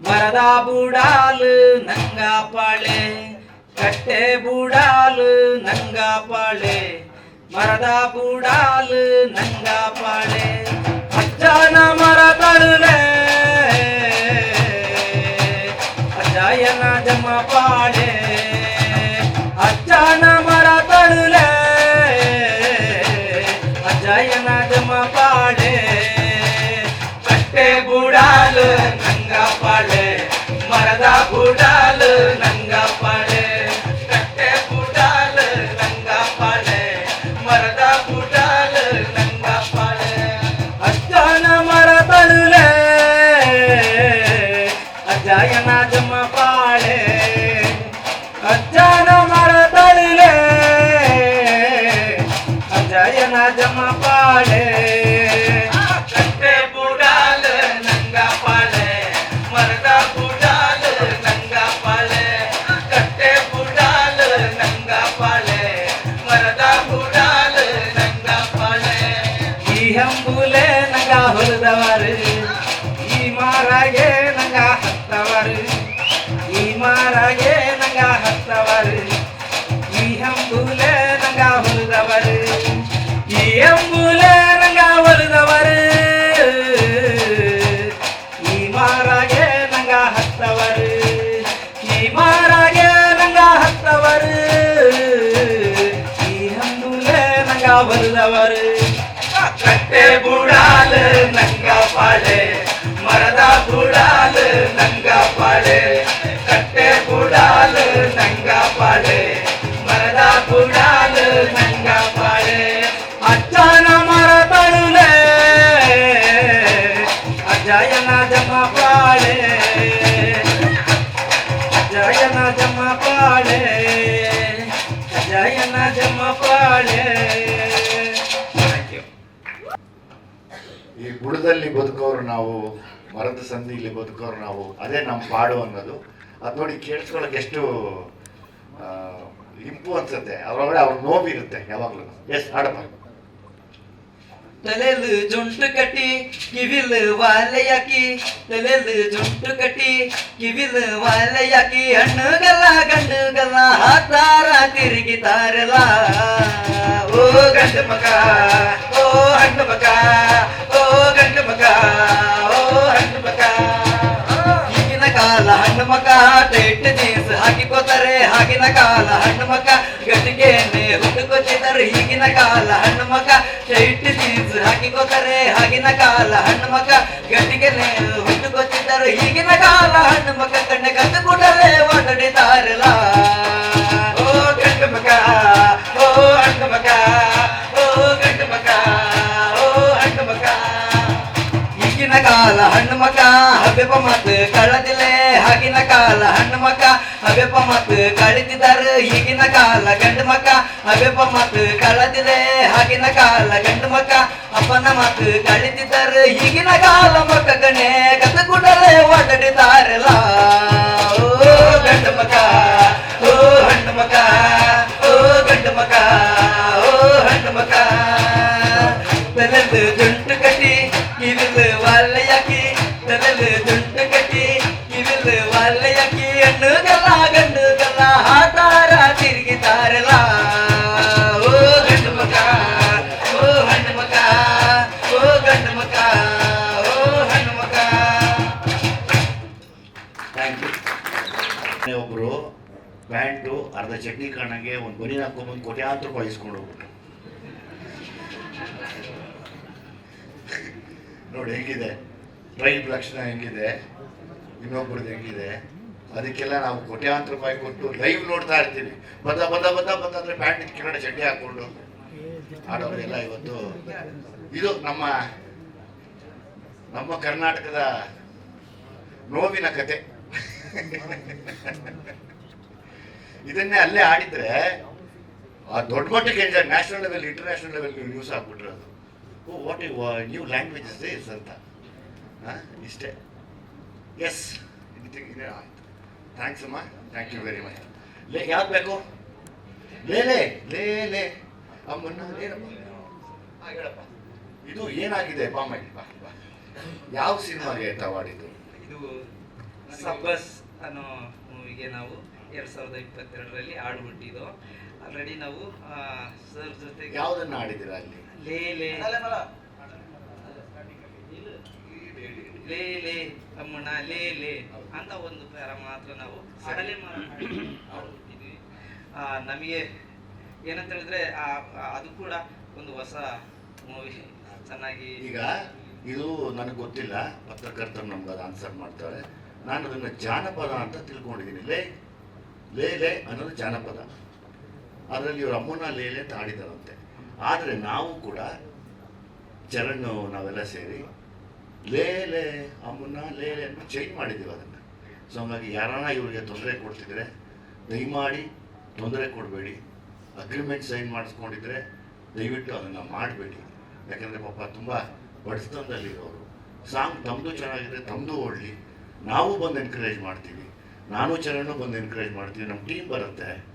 ಮರದ ಬುಡಾಲು ನಂಗಾಪಾಳೆ ಕಟ್ಟೆ ಬುಡಾಲು ನಂಗಾಪಾಳೆ ಮರದ ಬುಡಾಲು ನಂಗಾಪಾಳೆ ಅಜ್ಜನ ಮರ ತಳುಲೆ ಅಜ್ಜಾಯನ ಜಮ ಪಾಳೆ ಅಜ್ಜನ ಮರ ತಳುಲೆ ಅಜ್ಜಾಯನ ಜಮ ಹತ್ತವರು ಈ ಮಾರಾಗೆ ನಂಗ ಹತ್ತವರು ಈ ಹಂಬುಲೆ ನಂಗ ಹೊಲದವರು ಈ ಹಂಬುಲೆ ನಂಗ ಹೊಲದವರು ಈ ಮಾರಾಗೆ ನಂಗ ಹತ್ತವರು ಈ ಮಾರಾಗೆ ನಂಗ ಹತ್ತವರು ಈ ಹಂಬುಲೆ ನಂಗ ಹೊಲದವರು ಕಟ್ಟೆ ಪಾಳೆ ಅಜ್ಜನ ಮರ ತಳುಲೆ ಅಜ್ಜಯನ ಜಮ ಪಾಳೆ, ಅಜ್ಜಯನ ಜಮ ಪಾಳೆ, ಅಜ್ಜಯನ ಜಮ್ಮ ಪಾಳೆ. ಥ್ಯಾಂಕ್ ಯು ಈ ಬುಡದಲ್ಲಿ ಬದುಕೋರು ನಾವು, ಮರದ ಸಂದಿಲಿ ಬದುಕೋರು ನಾವು, ಅದೇ ನಮ್ಮ ಪಾಡು ಅನ್ನೋದು. ಅದು ನೋಡಿ ಕೇಳಿಸ್ಕೊಳಕ್ಕೆ ಎಷ್ಟು ಇಂಪು ಅನ್ಸುತ್ತೆ. ಅವ್ರೊಳಗಡೆ ಅವ್ರ ನೋವಿರುತ್ತೆ ಯಾವಾಗ್ಲೂ. ಎಸ್ ಹಾಡಪ್ಪ. ತಲೆಲು ಜುಂಟು ಕಟ್ಟಿ, ಕಿವಿಲ್ ವಾಲೆಯಾಕಿ ತಲೆಲು ಜುಂಟು ಕಟ್ಟಿ, ಕಿವಿಲ್ ವಾಲೆಯಾಕಿ ಹಣ್ಣುಗಲ್ಲ ಗಂಡುಗಲ್ಲ ಹಾತಾರ ತಿರುಗಿತಾರಲ್ಲ. ಓ ಗಂಡು ಮಗ, ಓ ಹಣ್ಣು ಮಗ ಆಗಿನ ಕಾಲ ಹಣ್ಣು ಮಗ ಗಟ್ಟಿಗೆನೆ ಹುಟ್ಟುಕೊತಿದ್ದಾರೆ ಈಗಿನ ಕಾಲ ಹಣ್ಣು ಮಗ ಟೈಟ್ ಜೀನ್ಸ್ ಹಾಕಿಕೋತಾರೆ ಆಗಿನ ಕಾಲ ಹಣ್ಣು ಮಗ ಗಟ್ಟಿಗೆನೆ ಹುಟ್ಟುಕೊತಿದ್ದಾರೆ ಈಗಿನ ಕಾಲ ಹಣ್ಣು ಮಗ ಕಣ್ಣ ಕದ್ದು ಕೂಡಲೇ ಒಡಡಿದಾರಲ್ಲ. ಓ ಗಂಡು ಮಗ ಓ ಹಣ್ಣು ಮಗ ಓ ಗಂಡು ಮಗ ಓ ಹಣ್ಣು ಮಗ ಈಗಿನ ಕಾಲ ಹಣ್ಣು ಮಕ ಹಬ್ಬೆಪ್ಪ ಮತ್ ಕಳ್ಳದಿಲೆ ಆಗಿನ ಕಾಲ ಹಣ್ಣು ಮತ್ ಕಳಿತಿದ್ದಾರೆ ಈಗಿನ ಕಾಲ ಗಂಡು ಮಕ ಹಬ್ಬೆಪ್ಪ ಮತ್ ಕಳ್ಳದಿಲೆ ಆಗಿನ ಕಾಲ ಗಂಡು ಮಕ ಅಪ್ಪನ ಮತ್ ಕಳಿತಿದ್ದಾರೆ ಈಗಿನ ಕಾಲ ಮಕ್ಕ ಗಣೆ ಕಸ ಕೂಡಲೇ ಓಡಾಡಿದಾರಲ್ಲ ಓ ಗಂಡು ಮಕ ಓ ಹಣ್ಣು ಮಕ ಓ ಗಂಡು ಮಕ ಓ ಹಣ್ಣು ಮಕ ತಲೆದು ಜುಂಟು ಕಟ್ಟಿ ಕಿವಿಲು ವಾಲೆಯಾಕಿ ತಲೆದು ಜುಂಟು ಕಟ್ಟಿ ಕಿವಿಲು ವಾಲೆಯಾಕಿ ಹಣ್ಣುಗಲ್ಲ ಗಂಡುಗಲ್ಲ ಒಬ್ರು ಪ್ಯಾಂಟು, ಅರ್ಧ ಚಟ್ನಿ ಕಾಣಂಗೆ ಒಂದು ಬನೀನ್ ಹಾಕೊಂಡ್ಬಂದು ಕೋಟ್ಯಾಂತರ ರೂಪಾಯಿ ಇಸ್ಕೊಂಡು ಹೋಗ್ಬಿಟ್ಟು ನೋಡಿ, ಹೆಂಗಿದೆ? ರೈಲ್ ಲಕ್ಷಣ ಹೆಂಗಿದೆ? ಇನ್ನೊಬ್ರದ್ದು ಹೆಂಗಿದೆ? ಅದಕ್ಕೆಲ್ಲ ನಾವು ಕೋಟ್ಯಾಂತರ ರೂಪಾಯಿ ಕೊಟ್ಟು ಲೈವ್ ನೋಡ್ತಾ ಇರ್ತೀವಿ. ಬದ ಬದ ಬದ ಅಂದ್ರೆ ಪ್ಯಾಂಟ್ ಕೆಳಗಡೆ ಚಡ್ಡಿ ಹಾಕೊಂಡು ಆಡೋರೆಲ್ಲ ಇವತ್ತು ಇದು ನಮ್ಮ ನಮ್ಮ ಕರ್ನಾಟಕದ ನೋವಿನ ಕತೆ. ಇದನ್ನೇ ಅಲ್ಲೇ ಆಡಿದ್ರೆ ಆ ದೊಡ್ಡ ಮಟ್ಟಕ್ಕೆ national level international level news ಅದು. What you new language is ಅಂತ. ಇಷ್ಟೇ. ಎಸ್ ಆಯ್ತು. ಥ್ಯಾಂಕ್ಸ್ ಅಮ್ಮ ಥ್ಯಾಂಕ್ ಯು ವೆರಿ ಮಚ್ ಲೇ ಯಾವ್ದು ಬೇಕು? ಲೇ ಲೇ ಲೇ ಲೇ. ಅಮ್ಮನ್ನ ಏನಪ್ಪ ಆ, ಹೇಳಪ್ಪ. ಇದು ಏನಾಗಿದೆ? ಬಾ ಬಾ ಬಾ. ಯಾವ ಸಿನಿಮಾಗೆ ತವಾಡಿದ್ದು ಇದು ಸಬ್ಬಸ್ ಅನ್ನೋ ಮೂವಿಗೆ ನಾವು ಎರಡು ಸಾವಿರದ ಇಪ್ಪತ್ತೆರಡರಲ್ಲಿ ಹಾಡ್ಬಿಟ್ಟಿದ್ದು. ಆಲ್ರೆಡಿ ನಾವು ಸರ್ ಜೊತೆಗೆ ಯಾವುದನ್ನು ಆಡಿದ್ದೀರಾ ಅಲ್ಲಿ? ಲೇ ಲೇ. ಲೇಲೆ ಲೇ ಲೇ ಅಂತ ಒಂದು ಪ್ಯಾರ ಮಾತ್ರ ನಾವು ಸಡಲೆ ಮಾಡಿದ್ವಿ ನಮಗೆ ಏನಂತ ಹೇಳಿದ್ರೆ ಆ- ಅದು ಕೂಡ ಒಂದು ಹೊಸ ಮೂವಿ ಚೆನ್ನಾಗಿ ಈಗ ಇದು ನನಗೆ ಗೊತ್ತಿಲ್ಲ, ಪತ್ರಕರ್ತರು ನಮ್ಗೆ ಅದು ಆನ್ಸರ್ ಮಾಡ್ತಾಳೆ ನಾನು ಅದನ್ನು ಜಾನಪದ ಅಂತ ತಿಳ್ಕೊಂಡಿದ್ದೀನಿ ಲೇ ಲೇ ಅನ್ನೋದು ಜಾನಪದ. ಅದರಲ್ಲಿ ಇವ್ರ ಅಮ್ಮನ ಲೇಲೆ ಅಂತ ಆಡಿದಾರಂತೆ ಆದರೆ ನಾವು ಕೂಡ ಚರಣ್ ನಾವೆಲ್ಲ ಸೇರಿ ಲೇ ಲೇ ಅಮ್ಮನ ಲೇ ಲೇ ಅಂತ ಚೇಂಜ್ ಮಾಡಿದ್ದೀವಿ ಅದನ್ನು. ಸೊ ಹಂಗಾಗಿ ಯಾರನ್ನ ಇವರಿಗೆ ತೊಂದರೆ ಕೊಡ್ತಿದ್ರೆ ದಯಮಾಡಿ ತೊಂದರೆ ಕೊಡಬೇಡಿ. ಅಗ್ರಿಮೆಂಟ್ ಸೈನ್ ಮಾಡಿಸ್ಕೊಂಡಿದ್ರೆ ದಯವಿಟ್ಟು ಅದನ್ನು ಮಾಡಬೇಡಿ. ಯಾಕೆಂದರೆ ಪಾಪ ತುಂಬ ಬಡಸ್ತನದಲ್ಲಿರೋರು ಸಾಂಗ್ ತಮ್ಮದು ಚೆನ್ನಾಗಿದೆ ತಮ್ಮದು ಓಡಲಿ. ನಾವು ಬಂದು ಎನ್ಕರೇಜ್ ಮಾಡ್ತೀವಿ. ನಾನು ಚರಣು ಬಂದು ಎನ್ಕರೇಜ್ ಮಾಡ್ತೀವಿ. ನಮ್ಮ ಟೀಮ್ ಬರುತ್ತೆ.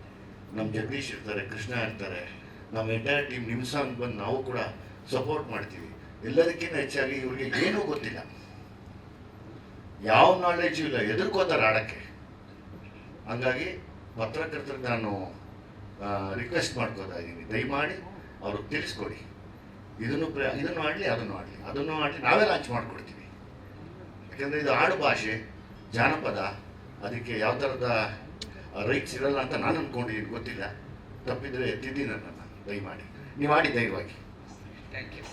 ನಮ್ಮ ಜಗದೀಶ್ ಇರ್ತಾರೆ, ಕೃಷ್ಣ ಇರ್ತಾರೆ. ನಮ್ಮ ಎಂಟೈರ್ ಟೀಮ್ ನಿಮ್ಮ ಸಾಂಗ್ ಬಂದು ನಾವು ಕೂಡ ಸಪೋರ್ಟ್ ಮಾಡ್ತೀವಿ. ಎಲ್ಲದಕ್ಕಿಂತ ಹೆಚ್ಚಾಗಿ ಇವ್ರಿಗೆ ಏನೂ ಗೊತ್ತಿಲ್ಲ. ಯಾವ ನಾಲೆಜು ಇಲ್ಲ, ಎದುರ್ಕೋತಾರೆ ಆಡಕ್ಕೆ. ಹಂಗಾಗಿ ಪತ್ರಕರ್ತರಿಗೆ ನಾನು ರಿಕ್ವೆಸ್ಟ್ ಮಾಡ್ಕೋತಾ ಇದ್ದೀನಿ. ದಯಮಾಡಿ ಅವರು ತಿಳಿಸ್ಕೊಡಿ. ಇದನ್ನು ಪ್ರ, ಇದನ್ನು ಆಡಲಿ, ಅದನ್ನು ಆಡಲಿ. ಅದನ್ನು ಆಡಲಿ, ನಾವೇ ಲಾಂಚ್ ಮಾಡಿಕೊಡ್ತೀವಿ. ಯಾಕೆಂದರೆ ಇದು ಆಡು ಭಾಷೆ, ಜಾನಪದ, ಅದಕ್ಕೆ ಯಾವ ಥರದ ರೈಟ್ಸ್ ಇರಲ್ಲ ಅಂತ ನಾನು ಅಂದ್ಕೊಂಡಿದ್ದೀನಿ ಗೊತ್ತಿಲ್ಲ. ತಪ್ಪಿದರೆ ಎತ್ತಿದ್ದೀನಿ ನನ್ನ ದಯಮಾಡಿ. ನೀವು ಆಡಿ ದಯವಾಗಿ. Thank you